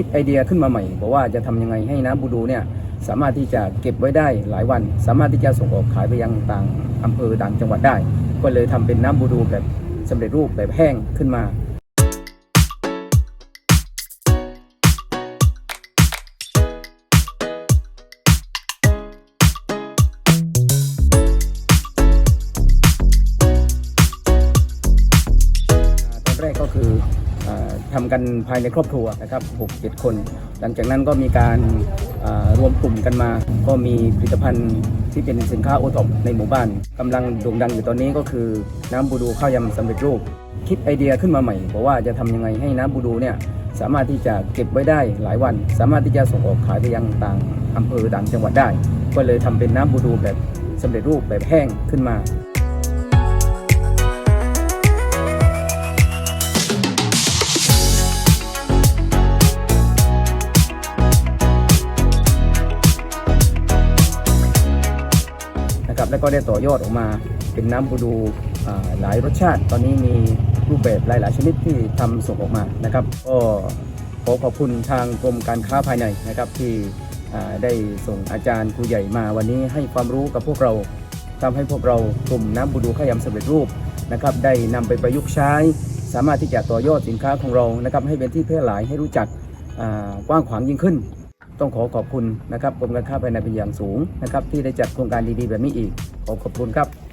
คิดไอเดียขึ้นมาใหม่บอกว่าจะทำยังไงให้น้ำบูดูเนี่ยสามารถที่จะเก็บไว้ได้หลายวัน สามารถที่จะส่งออกขายไปยังต่างอำเภอต่างจังหวัดได้ ก็เลยทำเป็นน้ำบูดูแบบสำเร็จรูปแบบแห้งขึ้นมา ก็คือออทำกันภายในครอบครัวนะครับ6 7 คน หลังจากนั้นก็มีการรวมกลุ่มกันมา ก็มีผลิตภัณฑ์ที่เป็นสินค้าโอท็อปในหมู่บ้านกำลังโด่งดังอยู่ตอนนี้ก็คือน้ำบูดูข้าวยำสำเร็จรูป คิดไอเดียขึ้นมาใหม่บอกว่าจะทำยังไงให้น้ำบูดูเนี่ยสามารถที่จะเก็บไว้ได้หลายวัน สามารถที่จะส่งออกขายไปยังต่างอำเภอต่างจังหวัดได้ ก็เลยทำเป็นน้ำบูดูแบบสำเร็จรูปแบบแห้งขึ้นมา นะครับแล้วก็ได้ต่อยอดออกมาเป็นน้ำบูดูหลายรสชาติ ตอนนี้มีรูปแบบหลาย ๆ ชนิดที่ทำส่งออกมานะครับก็ขอขอบคุณทางกรมการค้าภายในนะครับที่ได้ส่งอาจารย์ครูใหญ่มาวันนี้ให้ความรู้กับพวกเราทำให้พวกเรากลุ่มน้ำบูดูข้าวยำสำเร็จรูปนะครับได้นำไปประยุกต์ใช้ สามารถที่จะต่อยอดสินค้าของเรานะครับให้เป็นที่แพร่หลายให้รู้จักกว้างขวางยิ่งขึ้น ต้องขอขอบคุณนะครับกรมการค้าภายในเป็นอย่างสูงนะครับ ที่ได้จัดโครงการดีๆ แบบนี้อีกขอขอบคุณครับ